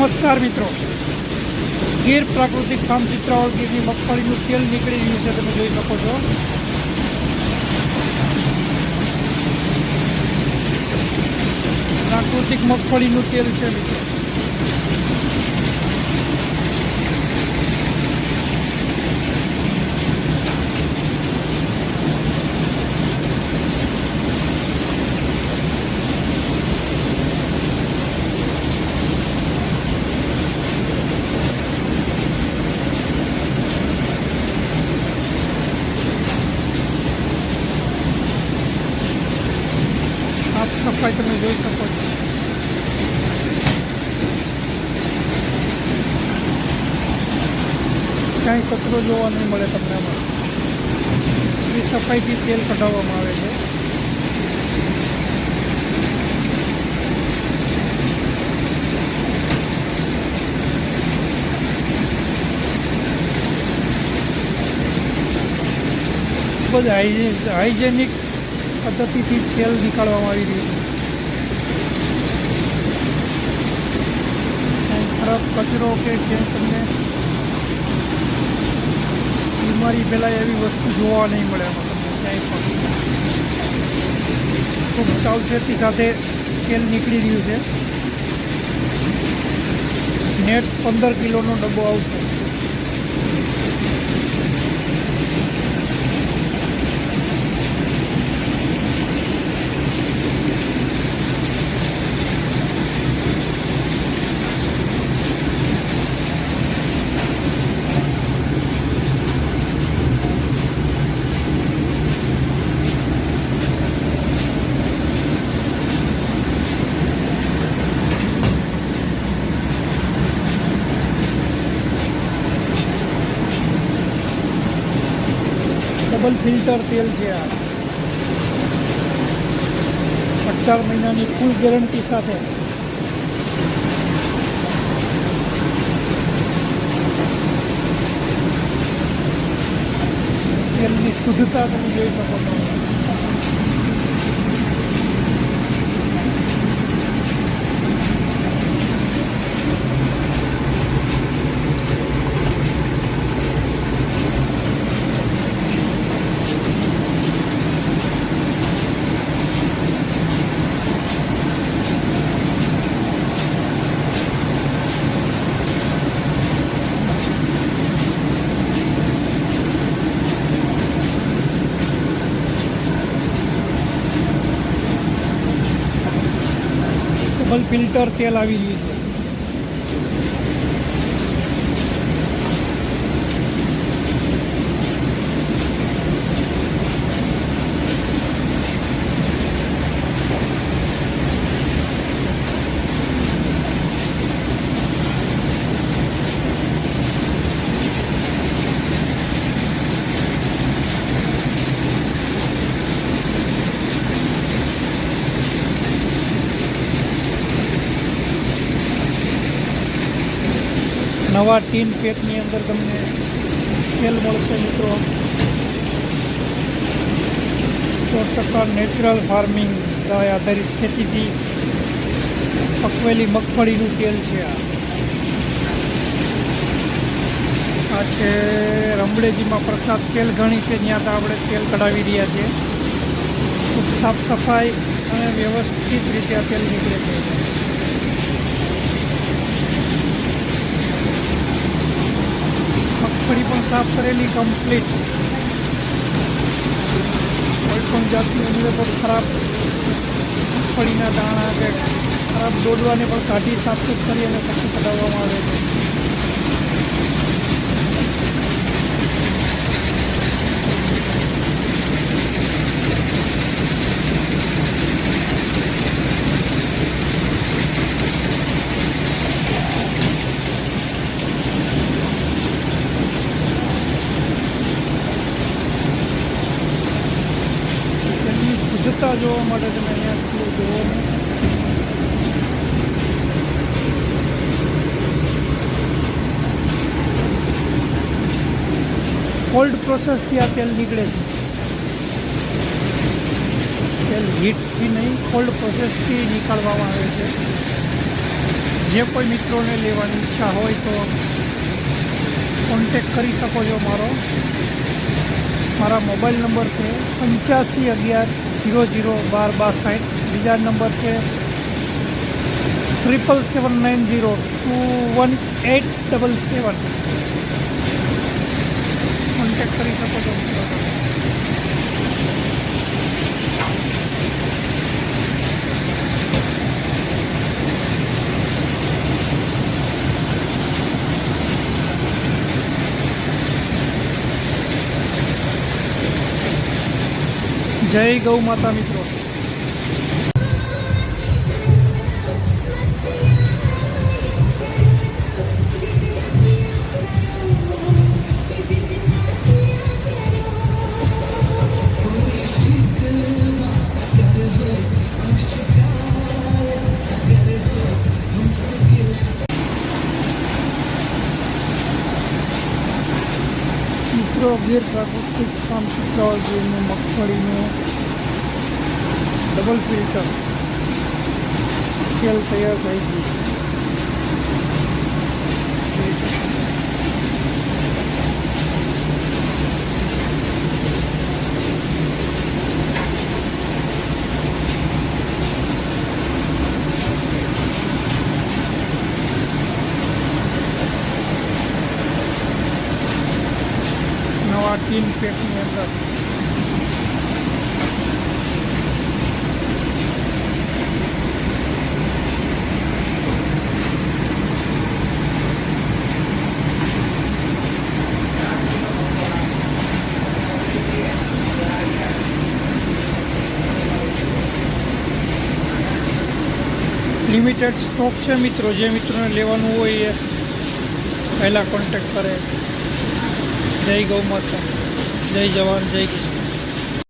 નમસ્કાર મિત્રો. ગીર પ્રાકૃતિક ફાર્મ ચિત્રાવળ ગીરની મગફળીનું તેલ નીકળી રહ્યું છે, તમે જોઈ શકો છો. પ્રાકૃતિક મગફળીનું તેલ છે, મિત્રો. સફાઈ તમે જોઈ શકો છો કચરો જોવા નહીં મળે તમને આમાં એ સફાઈથી તેલ કઢાવવામાં આવે છે ખૂબ જ હાઇજે- હાઇજેનિક પદ્ધતિથી તેલ નીકાળવામાં આવી રહ્યું છે ખરાબ કચરો કે તમને બીમારી ફેલાય એવી વસ્તુ જોવા નહીં મળે ક્યાંય પણ. ખૂબ સાવચેતી સાથે તેલ નીકળી રહ્યું છે. નેટ પંદર કિલોનો ડબ્બો આવશે. ડબલ ફિલ્ટર તેલ છે આ અઢાર મહિનાની ફૂલ ગેરંટી સાથે તેલની શુદ્ધતા તમે જોઈ શકો છો ડબલ ફિલ્ટર તેલ આવી ગયું છે. નવા ટીન પેકની અંદર તમને તેલ મળશે મિત્રો. સો ટકા નેચરલ ફાર્મિંગ આધારિત ખેતીથી પકવેલી મગફળીનું તેલ છે આ. આ છે રમડેજીમાં પ્રસાદ તેલ ઘણી છે ત્યાં તો આપણે તેલ કઢાવી રહ્યા છીએ. ખૂબ સાફ સફાઈ અને વ્યવસ્થિત રીતે આ તેલ નીકળે છે મગફળી પણ સાફ કરેલી કમ્પ્લીટ કોઈ પણ જાતની અંદર પર ખરાબ મગફળીના દાણા કે ખરાબ દોડવાને પણ કાઢી સાફ સૂફ કરી અને પછી કઢાવવામાં આવે છે. માટે તમે અહીંયા ને કોલ્ડ પ્રોસેસથી આ તેલ નીકળે છે. તેલ હીટથી નહીં કોલ્ડ પ્રોસેસથી નીકાળવામાં આવે છે. જે કોઈ મિત્રોને લેવાની ઈચ્છા હોય તો કોન્ટેક કરી શકો છો મારો. મારા મોબાઈલ નંબર છે પંચ્યાસી અગિયાર જીરો જીરો બાર બાર સાઠ બીજા નંબર છે triple seven nine zero two one eight double seven contact કરી શકો છો. જય ગૌ માતા મિત્રો મિત્રો ગીર પ્રાકૃતિક ફાર્મ ચિત્રાવળજીનું મગફળીનું ડબલ ફિલ્ટર તેલ તૈયાર થઈ ગયું નવા પેકની અંદર. લિમિટેડ સ્ટોક છે મિત્રો, જે મિત્રોને લેવાનું હોય એ પહેલાં કોન્ટેક્ટ કરે. જય ગૌ માતા. જય જવાન જય કિસાન.